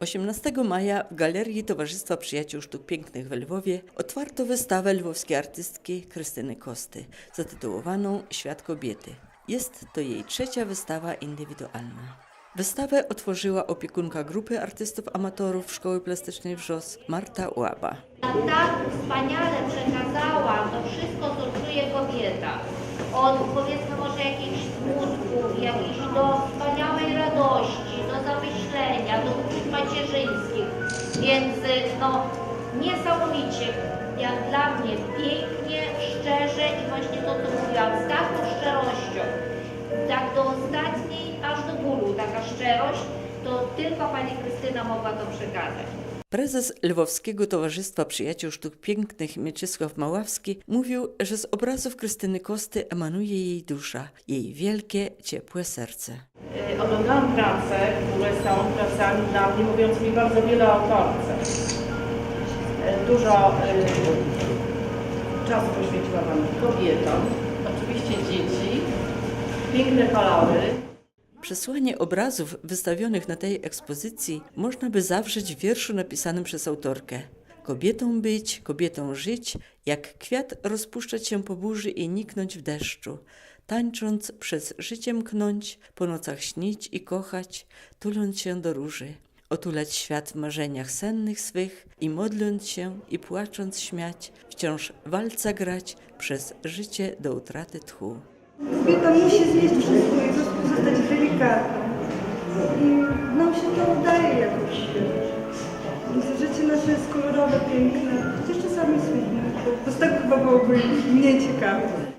18 maja w Galerii Towarzystwa Przyjaciół Sztuk Pięknych w Lwowie otwarto wystawę lwowskiej artystki Krystyny Kosty zatytułowaną Świat kobiety. Jest to jej trzecia wystawa indywidualna. Wystawę otworzyła opiekunka grupy artystów amatorów Szkoły Plastycznej Wrzos Marta Łaba. tak wspaniale przekazała to wszystko, co czuje kobieta. Od powiedzmy może jakichś smutków, macierzyńskich. Więc y, no niesamowicie, jak dla mnie, pięknie, szczerze i właśnie to, co mówiłam, z taką szczerością, tak do ostatniej, aż do bólu, taka szczerość, to tylko Pani Krystyna mogła to przekazać. Prezes Lwowskiego Towarzystwa Przyjaciół Sztuk Pięknych Mieczysław Maławski mówił, że z obrazów Krystyny Kosty emanuje jej dusza, jej wielkie, ciepłe serce. Y, Oglądałam prace, które są pracami dla mnie mówiącymi bardzo wiele o autorce. Y, Dużo y, czasu poświęciła Pani kobietom, oczywiście dzieci, piękne kolory. Przesłanie obrazów wystawionych na tej ekspozycji można by zawrzeć w wierszu napisanym przez autorkę. Kobietą być, kobietą żyć, jak kwiat rozpuszczać się po burzy i niknąć w deszczu, tańcząc przez życie mknąć, po nocach śnić i kochać, tuląc się do róży, otulać świat w marzeniach sennych swych i modląc się i płacząc śmiać, wciąż walca grać przez życie do utraty tchu. Kobieta musi znieść wszystko i zostać delikatną. I nam się to udaje jakoś. Nasze jest kolorowe, piękne, chociaż czasami smutne, bez tego chyba byłoby mniej ciekawe.